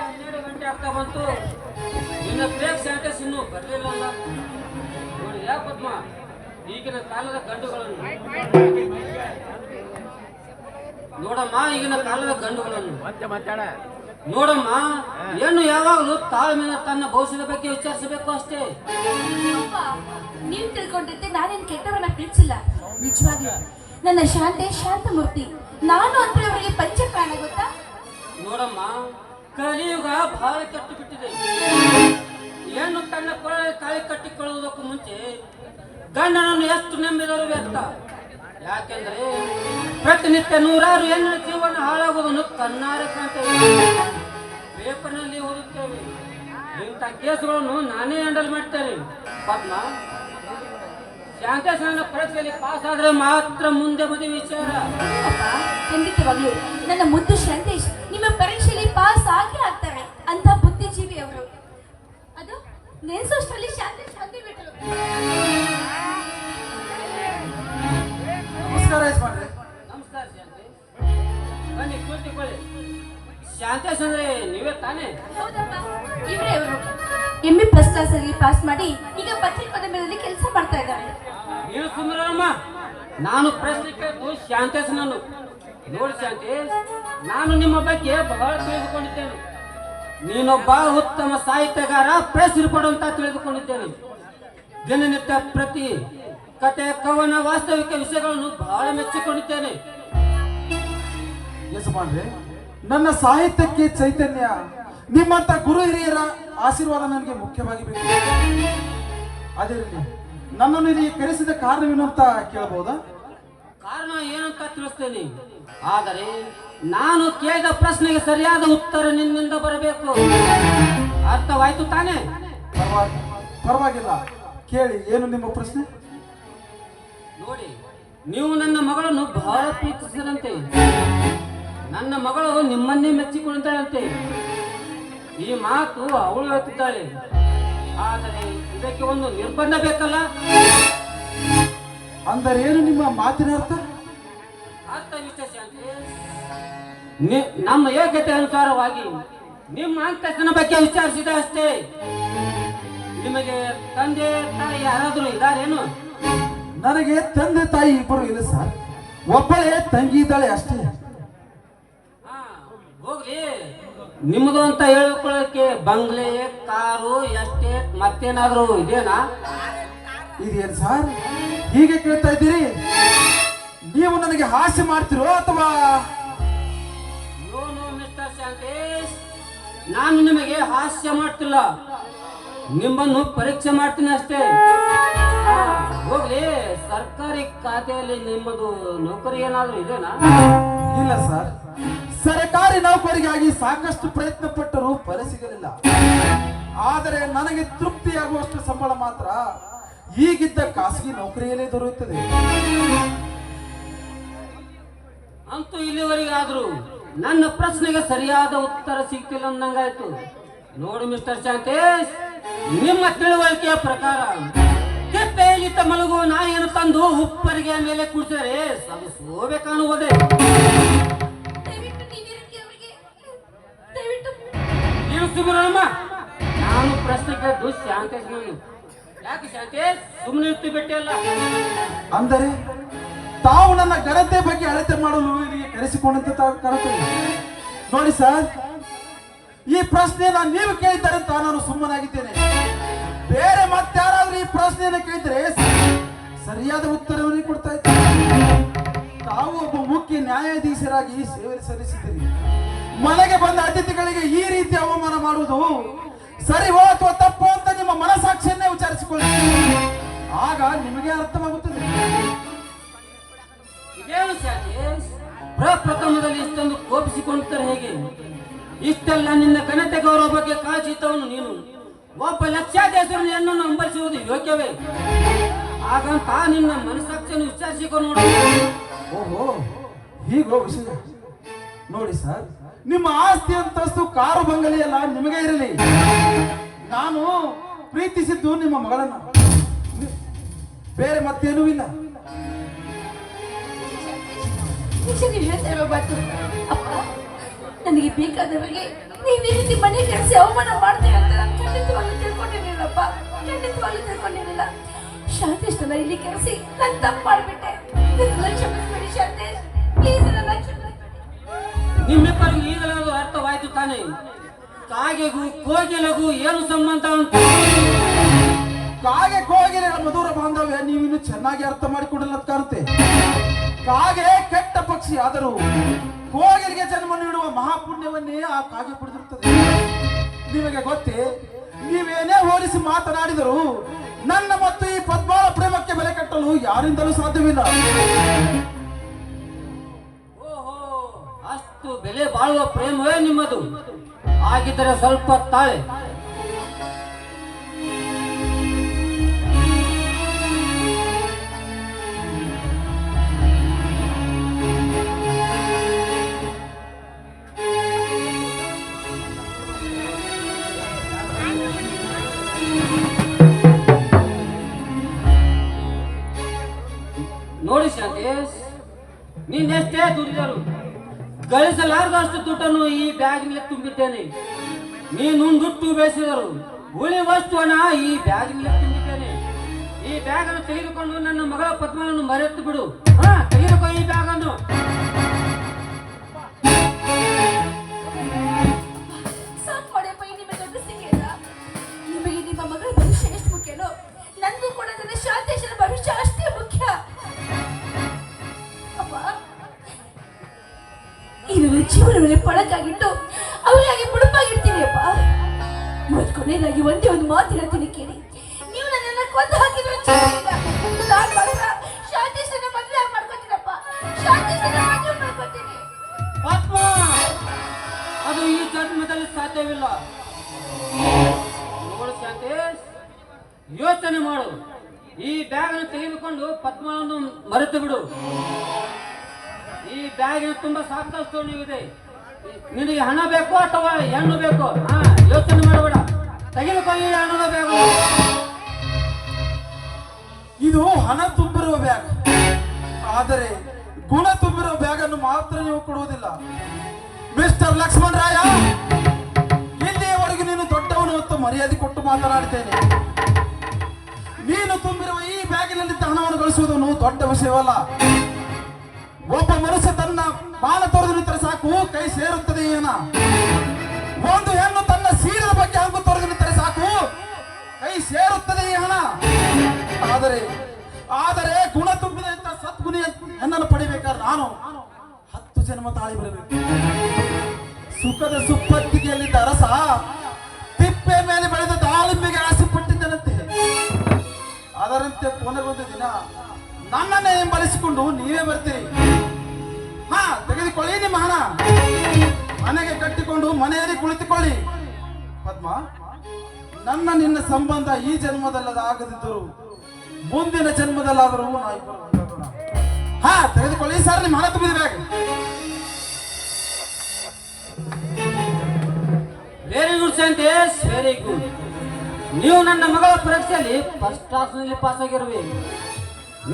ಹನ್ನೆರಡು ಗಂಟೆ ಆಗ್ತಾ ಬಂತು ನಿನ್ನ ಬ್ರೇಕ್ ಸ್ಯಾಂಟಸ್ ಇನ್ನೂ ಬರಲಿಲ್ಲ ನೋಡಿ ಯಾ ಪದ್ಮ ಈಗಿನ ಕಾಲದ ಗಂಡುಗಳನ್ನು ನೋಡಮ್ಮ ಈಗಿನ ಕಾಲದ ಗಂಡುಗಳನ್ನು ನೋಡಮ್ಮ ಹೆಣ್ಣು ಯಾವಾಗಲೂ ತಾಳ್ಮೆಯ ತನ್ನ ಭವಿಷ್ಯದ ಬಗ್ಗೆ ವಿಚಾರಿಸಬೇಕು ಅಷ್ಟೇ ನೀನು ತಿಳ್ಕೊಂಡಿದ್ದೆ ನಾನೇನು ಕೆಟ್ಟವನ್ನ ಪ್ರೀತಿಸಿಲ್ಲ ನಿಜವಾಗಿ ನನ್ನ ಶಾಂತೆ, ಶಾಂತಮೂರ್ತಿ. ನಾನು ಅಂದ್ರೆ ಅವರಿಗೆ ಪ್ರಾಣ ಗೊತ್ತಾ? ನೋಡಮ್ಮ, ಕಲಿಯುಗ ಬಹಳ ಕೆಟ್ಟು ಬಿಟ್ಟಿದೆ. ಏನು ತನ್ನ ಕೊಳ ತಾಳಿ ಕಟ್ಟಿಕೊಳ್ಳುವುದಕ್ಕೂ ಮುಂಚೆ ಗಂಡನನ್ನು ಎಷ್ಟು ನಂಬಿದರು ವ್ಯರ್ಥ. ಯಾಕೆಂದ್ರೆ ಪ್ರತಿನಿತ್ಯ ನೂರಾರು ಹೆಣ್ಣಿನ ಜೀವನ ಹಾಳಾಗುವುದನ್ನು ಕಣ್ಣಾರೆ ಕಾಣ್ತೇವೆ. ಪೇಪರ್ನಲ್ಲಿ ಓದುತ್ತೇವೆ. ಇಂಥ ಕೇಸುಗಳನ್ನು ನಾನೇ ಹ್ಯಾಂಡಲ್ ಮಾಡ್ತೇನೆ. ಪದ್ಮ ಶಾಂತೇಶ್ವರನ ಪರೀಕ್ಷೆಯಲ್ಲಿ ಪಾಸ್ ಆದ್ರೆ ಮಾತ್ರ ಮುಂದೆ ಮದುವೆ ವಿಚಾರ. ಖಂಡಿತವಾಗ್ಲೂ. ನನ್ನ ಮುದ್ದು ಶಾಂತೇಶ್ ಪರೀಕ್ಷೆಯಲ್ಲಿ ಆಗ್ತಾರೆ ಅಂತ ಬುದ್ಧಿಜೀವಿ ಅವರು ಅದು ನೆನ್ಸೋಷ್ಟರಲ್ಲಿ ಶಾಂತಿ ಶಾಂತಿ ಬಿಟ್ಟರು ನಮಸ್ಕಾರ ಶಾಂತೇಶ್ ಬನ್ನಿ ಕೂತ್ಕೊಳ್ಳಿ ಶಾಂತೇಶ್ ಅಂದ್ರೆ ನೀವೇ ತಾನೇ? ಹೌದಪ್ಪ ಇವರೇ ಎಂ ಅಲ್ಲಿ ಪಾಸ್ ಮಾಡಿ ಈಗ ಪತ್ರಿಕೋದ ಮೇಲೆ ಕೆಲಸ ಮಾಡ್ತಾ ಇದ್ದಾರೆ. ನಾನು ಪ್ರಶ್ನೆ ಕೇಳ್ತು ಶಾಂತೇಶ್ ನಾನು ನೋಡಿ ನಾನು ನಿಮ್ಮ ಬಗ್ಗೆ ಬಹಳ ತಿಳಿದುಕೊಂಡಿದ್ದೇನೆ. ನೀನೊಬ್ಬ ಉತ್ತಮ ಸಾಹಿತ್ಯಗಾರ ಪ್ರೆಸ್ ಪಡುವಂತ ತಿಳಿದುಕೊಂಡಿದ್ದೇನೆ. ದಿನನಿತ್ಯ ಪ್ರತಿ ಕತೆ, ಕವನ, ವಾಸ್ತವಿಕ ವಿಷಯಗಳನ್ನು ಬಹಳ ಮೆಚ್ಚಿಕೊಂಡಿದ್ದೇನೆ. ನನ್ನ ಸಾಹಿತ್ಯಕ್ಕೆ ಚೈತನ್ಯ, ನಿಮ್ಮಂತ ಗುರು ಹಿರಿಯರ ಆಶೀರ್ವಾದ ನನಗೆ ಮುಖ್ಯವಾಗಿ ಬೇಕು. ರೀತಿ ನನ್ನನ್ನು ಇಲ್ಲಿ ಕರೆಸಿದ ಕಾರಣವೇನು ಅಂತ ಕೇಳಬಹುದಾ? ಕಾರಣ ಏನಂತ ತಿಳಿಸ್ತೇನೆ? ಆದರೆ ನಾನು ಕೇಳಿದ ಪ್ರಶ್ನೆಗೆ ಸರಿಯಾದ ಉತ್ತರ ನಿನ್ನಿಂದ ಬರಬೇಕು. ಅರ್ಥವಾಯ್ತು ತಾನೇ? ಪರವಾಗಿ ಪರವಾಗಿಲ್ಲ. ಕೇಳಿ ಏನು ನಿಮ್ಮ ಪ್ರಶ್ನೆ? ನೋಡಿ ನೀವು ನನ್ನ ಮಗಳನ್ನು ಬಹಳ ಪ್ರೀತಿಸಿದಂತೆ ನನ್ನ ಮಗಳು ನಿಮ್ಮನ್ನೇ ಮೆಚ್ಚಿಕೊಳ್ಳುತ್ತಾಳಂತೆ ಈ ಮಾತು ಅವಳು ಹೇಳ್ತಿದ್ದಾಳೆ ಆದರೆ ಇದಕ್ಕೆ ಒಂದು ನಿರ್ಬಂಧ ಬೇಕಲ್ಲ? ಅಂದರೆ ಏನು ನಿಮ್ಮ ಮಾತಿನ ಅರ್ಥ? ಅರ್ಥ ವಿಶೇಷ ನಮ್ಮ ಯೋಗ್ಯತೆ ಅನುಸಾರವಾಗಿ ನಿಮ್ಮ ಅಂತಸ್ತಿನ ಬಗ್ಗೆ ವಿಚಾರಿಸಿದ ಅಷ್ಟೇ. ನಿಮಗೆ ತಂದೆ ತಾಯಿ ಯಾರಾದರೂ ಇದ್ದಾರೇನು? ನನಗೆ ತಂದೆ ತಾಯಿ ಇಬ್ಬರು ಇಲ್ಲ ಸರ್. ಒಬ್ಬಳೇ ತಂಗಿ ಇದ್ದಾಳೆ ಅಷ್ಟೇ. ಹಾ, ಹೋಗ್ಲಿ. ನಿಮ್ಮದು ಅಂತ ಹೇಳ್ಕೊಳ್ಳೋಕೆ ಬಂಗ್ಲೆ ಕಾರು ಎಸ್ಟೇಟ್ ಮತ್ತೇನಾದ್ರೂ ಇದೇನಾ ಇದೇನು ಸರ್? ಹೀಗೆ ಕೇಳ್ತಾ ಇದ್ದೀರಿ? ನೀವು ನನಗೆ ಹಾಸ್ಯ ಮಾಡ್ತಿರೋ ಅಥವಾ? ಮಿಸ್ಟರ್ ಶಾಂತೇಶ್ ನಾನು ನಿಮಗೆ ಹಾಸ್ಯ ಮಾಡ್ತಿಲ್ಲ. ನಿಮ್ಮನ್ನು ಪರೀಕ್ಷೆ ಮಾಡ್ತೀನಿ ಅಷ್ಟೇ. ಹೋಗ್ಲಿ ಸರ್ಕಾರಿ ಖಾತೆಯಲ್ಲಿ ನಿಮ್ಮದು ನೌಕರಿ ಏನಾದರೂ ಇದೆನಾ? ಇಲ್ಲ ಸರ್. ಸರ್ಕಾರಿ ನೌಕರಿಗಾಗಿ ಸಾಕಷ್ಟು ಪ್ರಯತ್ನ ಪಟ್ಟರೂ ಫಲ ಸಿಗಲಿಲ್ಲ ಆದರೆ ನನಗೆ ತೃಪ್ತಿಯಾಗುವಷ್ಟು ಸಂಬಳ ಮಾತ್ರ ಈಗಿದ್ದ ಖಾಸಗಿ ನೌಕರಿಯಲ್ಲೇ ದೊರೆಯುತ್ತದೆ. ಅಂತೂ ಇಲ್ಲಿವರೆಗಾದ್ರೂ ನನ್ನ ಪ್ರಶ್ನೆಗೆ ಸರಿಯಾದ ಉತ್ತರ ಸಿಕ್ಕಿಲ್ಲ ಅಂದಂಗಾಯ್ತು. ನೋಡಿ ಮಿಸ್ಟರ್ ಶಾಂತೇಶ್ ನಿಮ್ಮ ತಿಳುವಳಿಕೆಯ ಪ್ರಕಾರ ಕೆಪ್ಪೆಯಲ್ಲಿದ್ದ ಮಲಗು ನಾಯಿಯನ್ನು ತಂದು ಉಪ್ಪರಿಗೆ ಮೇಲೆ ಕುಡಿಸಿದರೆ ಅದು ದಯವಿಟ್ಟು ನೀನು ಸುಬ್ರಹ್ಮ ನಾನು ಪ್ರಶ್ನೆ ಕೇಳಿದ್ದು ಶಾಂತೇಶ್ ನಾನು. ಯಾಕೆ ಸುಮ್ಮನೆ ಅಂದರೆ ತಾವು ನನ್ನ ಘನತೆ ಬಗ್ಗೆ ಅಳತೆ ಮಾಡಲು ಇಲ್ಲಿಗೆ ಕರೆಸಿಕೊಂಡಂತೆ ಕಾಣುತ್ತದೆ ನೋಡಿ ಸರ್, ಈ ಪ್ರಶ್ನೆಯನ್ನ ನೀವು ಕೇಳಿದ್ದಾರೆ ಅಂತ ನಾನು ಸುಮ್ಮನಾಗಿದ್ದೇನೆ. ಬೇರೆ ಮತ್ತಾರಾದ್ರೂ ಈ ಪ್ರಶ್ನೆಯನ್ನು ಕೇಳಿದ್ರೆ ಸರಿಯಾದ ಉತ್ತರವನ್ನು ಕೊಡ್ತಾ ಇದ್ದಾರೆ. ತಾವು ಒಬ್ಬ ಮುಖ್ಯ ನ್ಯಾಯಾಧೀಶರಾಗಿ ಸೇವೆ ಸಲ್ಲಿಸಿದ್ದೀರಿ. ಮನೆಗೆ ಬಂದ ಅತಿಥಿಗಳಿಗೆ ಈ ರೀತಿ ಅವಮಾನ ಮಾಡುವುದು ಸರಿವೋ ಅಥವಾ ತಪ್ಪು ಅಂತ ನಿಮ್ಮ ಮನಸಾಕ್ಷಿಯನ್ನೇ ವಿಚಾರಿಸಿಕೊಳ್ಳಿ. ಆಗ ನಿಮಗೆ ಅರ್ಥವಾಗುತ್ತದೆ. ಇದೇನು ಸರ್ ಪ್ರಪ್ರಥಮದಲ್ಲಿ ಇಷ್ಟೊಂದು ಕೋಪಿಸಿಕೊಂಡ್ತಾರೆ ಹೇಗೆ? ಇಷ್ಟೆಲ್ಲ ನಿನ್ನ ಘನತೆ ಗೌರವ ಬಗ್ಗೆ ಕಾಳಜಿ ಇದ್ದವನು ನೀನು. ಒಬ್ಬ ಲಕ್ಷಾಧೀಶರನ್ನು ಹೆಣ್ಣನ್ನು ಅಂಬರಿಸುವುದು ಯೋಗ್ಯವೇ? ಹಾಗಂತ ನಿನ್ನ ಮನಸ್ಸಾಕ್ಷಿಯನ್ನು ವಿಚಾರಿಸಿಕೊಂಡು ನೋಡಿ. ಓಹೋ ಹೀಗೋ ವಿಷಯ ನೋಡಿ ಸರ್ ನಿಮ್ಮ ಆಸ್ತಿ ಅಂತಸ್ತು ಕಾರು ಬಂಗಲೆಯಲ್ಲ ನಿಮಗೆ ಇರಲಿ. ನಾನು ಪ್ರೀತಿಸಿದ್ದು ನಿಮ್ಮ ಮಗಳನ್ನ. ಬೇರೆ ಮತ್ತೇನೂ ಇಲ್ಲ. ನನಗೆ ಬೇಕಾದವರಿಗೆ ನೀವು ಈ ರೀತಿ ಮನೆ ಕೆಲಸ ಅವಮಾನ ಮಾಡ್ತೀಯ ಅಂತ ನಾನು ಖಂಡಿತವಾಗ್ಲೂ ತಿಳ್ಕೊಂಡಿರಲಿಲ್ಲಪ್ಪ. ಖಂಡಿತವಾಗ್ಲೂ ತಿಳ್ಕೊಂಡಿರಲಿಲ್ಲ. ಶಾಂತೇಶ್ನ ಇಲ್ಲಿ ಕೆಲಸಿ ನಾನು ತಪ್ಪು ಮಾಡಿಬಿಟ್ಟೆ. ಕ್ಷಮಿಸ್ಬಿಡಿ ಶಾಂತೇಶ್. ಪ್ಲೀಸ್ ನನ್ನ ಕ್ಷಮಿಸ್ಬಿಡಿ ನಿಮ್ಮಿಬ್ಬರಿಗೂ ಈಗಲೇ ಅದು ಅರ್ಥವಾಯ್ತು ತಾನೆ? ಕಾಗೆಗೂ ಕೋಗಿಲೆಗೂ ಏನು ಸಂಬಂಧ ಅಂತ? ಕಾಗೆ ಕೋಗಿಲೆಗಳ ಮಧುರ ಬಾಂಧವ್ಯ ನೀವಿನ್ನು ಚೆನ್ನಾಗಿ ಅರ್ಥ ಮಾಡಿಕೊಂಡಿಲ್ಲ ಅಂತ ಕಾಣುತ್ತೆ. ಕಾಗೆ ಕೆಟ್ಟ ಪಕ್ಷಿ ಆದರೂ ಕೋಗಿಲಿಗೆ ಜನ್ಮ ನೀಡುವ ಮಹಾಪುಣ್ಯವನ್ನೇ ಆ ಕಾಗೆ ಪಡೆದಿರುತ್ತದೆ. ನಿಮಗೆ ಗೊತ್ತೇ ನೀವೇನೇ ಹೋಲಿಸಿ ಮಾತನಾಡಿದರೂ ನನ್ನ ಮತ್ತು ಈ ಪದ್ಮಾಳ ಪ್ರೇಮಕ್ಕೆ ಬೆಲೆ ಕಟ್ಟಲು ಯಾರಿಂದಲೂ ಸಾಧ್ಯವಿಲ್ಲ. ಓಹೋ ಅಷ್ಟು ಬೆಲೆ ಬಾಳುವ ಪ್ರೇಮವೇ ನಿಮ್ಮದು. ಆಗಿದ್ದರೆ ಸ್ವಲ್ಪ ತಾಳೆ. ದುಡ್ಡನ್ನು ಈ ಬ್ಯಾಗಿನಲ್ಲಿ ತುಂಬಿದ್ದೇನೆ. ನೀನು ದುಡ್ಡು ಬೇಸಿದರು. ಉಳಿ ವಸ್ತು ಹಣ ಈ ಬ್ಯಾಗಿನಲ್ಲಿ ತುಂಬಿದ್ದೇನೆ. ಈ ಬ್ಯಾಗ್ ಅನ್ನು ತೆಗೆದುಕೊಂಡು ನನ್ನ ಮಗಳ ಪದ್ಮವನ್ನು ಮರೆತು ಬಿಡು. ಹಾ, ತೆಗೆದುಕೋ ಈ ಬ್ಯಾಗ್ ಜೀವನದಲ್ಲಿ ಪಳಕಾಗಿಟ್ಟು ಅವರಿಗಾಗಿ ಮುಡುಪಾಗಿರ್ತೀನಿ ಅಪ್ಪ ಇವತ್ತು ಕೊನೆಯದಾಗಿ ಒಂದೇ ಒಂದು ಮಾತು ಹೇಳ್ತೀನಿ ಕೇಳಿ. ನೀವು ನನ್ನನ್ನ ಕೊಂದು ಹಾಕಿದ್ರು ಶಾಂತೇಶನ ಮದುವೆ ಮಾಡ್ಕೊತೀನಪ್ಪ. ಶಾಂತೇಶನ ಮದುವೆ ಮಾಡ್ಕೊತೀನಿ. ಪದ್ಮ! ಅದು ಈ ಜನ್ಮದಲ್ಲಿ ಸಾಧ್ಯವಿಲ್ಲ. ನೋಡು ಶಾಂತೇಶ್, ಯೋಚನೆ ಮಾಡು. ಈ ಬ್ಯಾಗ್ ಅನ್ನು ತೆಗೆದುಕೊಂಡು ಪದ್ಮವನ್ನು ಮರೆತು ಬಿಡು. ಈ ಬ್ಯಾಗ್ ತುಂಬಾ ಸಾಕಷ್ಟು ನೀವಿದೆ ನಿನಗೆ ಹಣ ಬೇಕು ಅಥವಾ ಹೆಣ್ಣು ಬೇಕು? ಹಾ, ಯೋಚನೆ ಮಾಡಬೇಡ. ತೆಗೆದುಕೊಂಡು ಹಣದ ಬ್ಯಾಗ್. ಇದು ಹಣ ತುಂಬಿರುವ ಬ್ಯಾಗ್. ಆದರೆ ಗುಣ ತುಂಬಿರುವ ಬ್ಯಾಗ್ ಅನ್ನು ಮಾತ್ರ ನೀವು ಕೊಡುವುದಿಲ್ಲ. ಮಿಸ್ಟರ್ ಲಕ್ಷ್ಮಣ್ ರಾಯ, ಇಲ್ಲಿಯವರೆಗೂ ನೀನು ದೊಡ್ಡವನು ಮತ್ತು ಮರ್ಯಾದೆ ಕೊಟ್ಟು ಮಾತನಾಡ್ತೇನೆ. ನೀನು ತುಂಬಿರುವ ಈ ಬ್ಯಾಗಿನಲ್ಲಿ ಹಣವನ್ನು ಗಳಿಸುವುದನ್ನು ದೊಡ್ಡ ವಿಷಯವಲ್ಲ. ಒಬ್ಬ ಮನುಷ್ಯ ತನ್ನ ಬಾಲ ತೊರೆದು ನಿಂತರೆ ಸಾಕು, ಕೈ ಸೇರುತ್ತದೆ ಏನ. ಒಂದು ಹೆಣ್ಣು ತನ್ನ ಸೀರದ ಬಗ್ಗೆ ಹಂಗು ತೊರೆದು ನಿಂತರೆ ಸಾಕು, ಕೈ ಸೇರುತ್ತದೆ ಹಣ ಆದರೆ ಆದರೆ ಗುಣ ತುಂಬಿದ ಇಂಥ ಸದ್ಗುಣಿ ಹೆಣ್ಣನ್ನು ಪಡಿಬೇಕಾದ್ರೆ ನಾನು ಹತ್ತು ಜನ್ಮ ತಾಳಿ ಬರಬೇಕು. ಸುಖದ ಸುಪ್ಪತ್ತಿಗೆಯಲ್ಲಿದ್ದ ಅರಸ ತಿಪ್ಪೆ ಮೇಲೆ ಬೆಳೆದ ದಾಳಿಂಬೆಗೆ ಆಸೆ ಪಟ್ಟಿದ್ದನಂತೆ ಅದರಂತೆ ಕೊನೆಗೊಂದು ದಿನ ನನ್ನನ್ನೇ ಹಿಂಬಲಿಸಿಕೊಂಡು ನೀವೇ ಬರ್ತೀರಿ. ತೆಗೆದುಕೊಳ್ಳಿ ನಿಮ್ಮ ಹಣ. ಮನೆಗೆ ಕಟ್ಟಿಕೊಂಡು ಮನೆಯಲ್ಲಿ ಕುಳಿತುಕೊಳ್ಳಿ. ಪದ್ಮ, ನನ್ನ ನಿನ್ನ ಸಂಬಂಧ ಈ ಜನ್ಮದಲ್ಲದ ಆಗದಿದ್ದರು ಮುಂದಿನ ಜನ್ಮದಲ್ಲಾದರೂ ಹಾ, ತೆಗೆದುಕೊಳ್ಳಿ ಸರ್, ನಿಮ್ಮ ಹಣ ತುಂಬಿದ bag. Very good Shantesh very good ನೀವು ನನ್ನ ಮಗಳ ಪರೀಕ್ಷೆಯಲ್ಲಿ ಫಸ್ಟ್ ಕ್ಲಾಸ್ನಲ್ಲಿ ಪಾಸ್ ಆಗಿರುವ.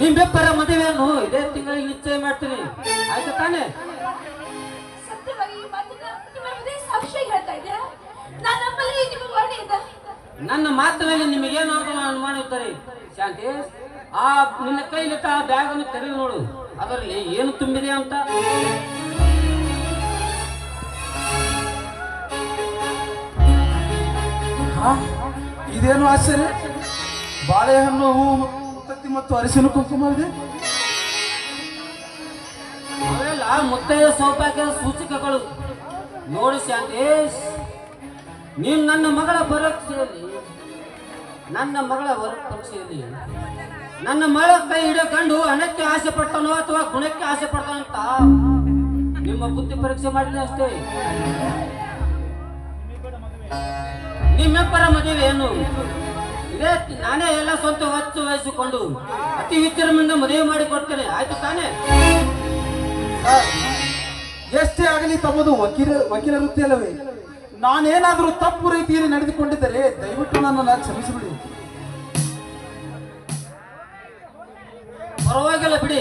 ನಿಮ್ಮಿಬ್ಬರ ಮದುವೆಯನ್ನು ಇದೇ ತಿಂಗಳಿಗೆ ನಿಶ್ಚಯ ಮಾಡ್ತೀನಿ. ಆಯ್ತು ತಾನೇ? ನನ್ನ ಮಾತಿನಲ್ಲಿ ನಿಮಗೇನಾದರೂ ಅನುಮಾನ ಇರ್ತಾರೆ ಶಾಂತಿ ಆ ನಿನ್ನ ಕೈಲಿಟ್ಟ ಆ ಬ್ಯಾಗ್ ಅನ್ನು ತೆರೆದು ನೋಡು. ಅದರಲ್ಲಿ ಏನು ತುಂಬಿದೆ ಅಂತ? ಇದೇನು ಆಶ್ಚರ್ಯ? ಬಾಳೆಹಣ್ಣು ಹೂ ಮುತ್ತತ್ತಿ ಮತ್ತು ಅರಿಶಿನ ಕುಂಕುಮ ಇದೆ? ಅವೆಲ್ಲ ಮುತ್ತೈದ ಸೌಭಾಗ್ಯದ ಸೂಚಕಗಳು. ನೋಡಿ ಶಾಂತೇಶ್. ನೀನು ನನ್ನ ಮಗಳ ಪರೀಕ್ಷೆಯಲ್ಲಿ ನನ್ನ ಮಗಳ ಪರೀಕ್ಷೆಯಲ್ಲಿ ನನ್ನ ಮಗಳ ಕೈ ಹಿಡಿಕೊಂಡು ಹಣಕ್ಕೆ ಆಸೆ ಪಡ್ತಾನೋ ಅಥವಾ ಗುಣಕ್ಕೆ ಆಸೆ ಪಡ್ತಾನಂತ ನಿಮ್ಮ ಬುದ್ಧಿ ಪರೀಕ್ಷೆ ಮಾಡಿದೆ ಅಷ್ಟೇ. ನಿಮ್ಮಿಬ್ಬರ ಮದುವೆ ಏನು? ಇದೇ ನಾನೇ ಎಲ್ಲ ಸ್ವಂತ ಹೊತ್ತು ವಹಿಸಿಕೊಂಡು ಅತಿ ವಿಚಾರದಿಂದ ಮದುವೆ ಮಾಡಿ ಕೊಡ್ತೇನೆ ಆಯ್ತು ತಾನೇ? ಎಷ್ಟೇ ಆಗಲಿ ತಮ್ಮದು ವಕೀಲ ವಕೀಲ ವೃತ್ತಿಯಲ್ಲವೇ. ನಾನೇನಾದರೂ ತಪ್ಪು ರೀತಿಯಲ್ಲಿ ನಡೆದುಕೊಂಡಿದ್ದರೆ ದಯವಿಟ್ಟು ನನ್ನನ್ನು ಕ್ಷಮಿಸಿಬಿಡಿ. ಪರವಾಗಿಲ್ಲ ಬಿಡಿ.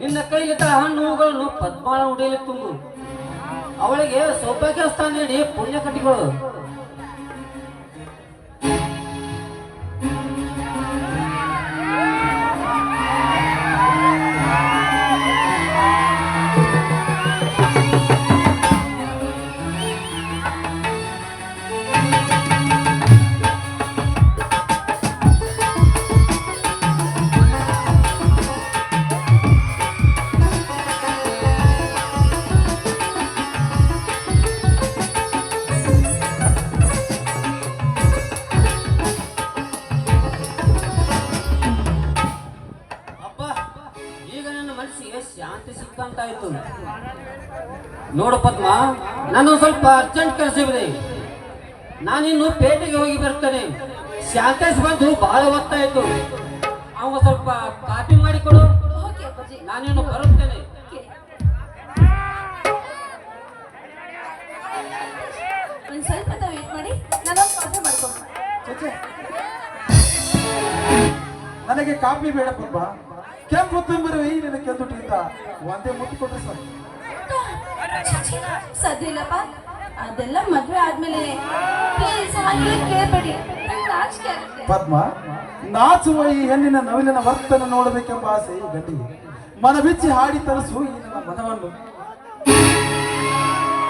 ನಿನ್ನ ಕೈಲಿದ್ದ ಹಣ್ಣು ಹೂಗಳನ್ನು ಪದ್ಮಾಳ ಉಡಿಯಲ್ಲಿ ತುಂಬು ಅವಳಿಗೆ ಸೌಭಾಗ್ಯ ಸ್ಥಾನ ನೀಡಿ ಪುಣ್ಯ ಕಟ್ಟಿಗಳು ನಾನು ಸ್ವಲ್ಪ ಅರ್ಜೆಂಟ್ ಕೆಲಸವಿದೆ ನಾನಿನ್ನು ಪೇಟೆಗೆ ಹೋಗಿ ಬರ್ತೇನೆ. ಶಾಂತೇಶ್ ಬಂದು ಬಹಳ ಹೊತ್ತಾಯ್ತು ಅವ ಸ್ವಲ್ಪ ಕಾಪಿ ಮಾಡಿಕೊಡು ಓಕೆ ಅಪ್ಪಾಜಿ. ನಾನಿನ್ನು ಬರುತ್ತೇನೆ. ಓಕೆ. ಸ್ವಲ್ಪ ವೇಟ್ ಮಾಡಿ. ನಾನು ಕಾಫಿ ಮಾಡ್ಕೊಂಡು. ನನಗೆ ಕಾಪಿ ಬೇಡ ಪದ್ಮ ಕೆಂಪು ತುಂಬಿರುವ ಈ ನಿನ್ನ ಕೆಂದುಟಿಯಿಂದ ಒಂದೇ ಮುತ್ತು ಸರ್ ಸಾಕು. ಸದ್ಯ ಇಲ್ಲಪ್ಪ ಅದೆಲ್ಲ ಮದ್ವೆ ಆದ್ಮೇಲೆ ಪ್ಲೀಸ್ ಕೇಳಬೇಡಿ. ಪದ್ಮ, ನಾಚುವ ಈ ಹೆಣ್ಣಿನ ನವಿಲಿನ ವರ್ತನ ನೋಡಬೇಕೆಂಬ ಆಸೆ ಈ ಗಂಡಿಗೆ. ಮನ ಬಿಚ್ಚಿ ಹಾಡಿ ತರಿಸು ಈ ನನ್ನ ಮನವನ್ನು.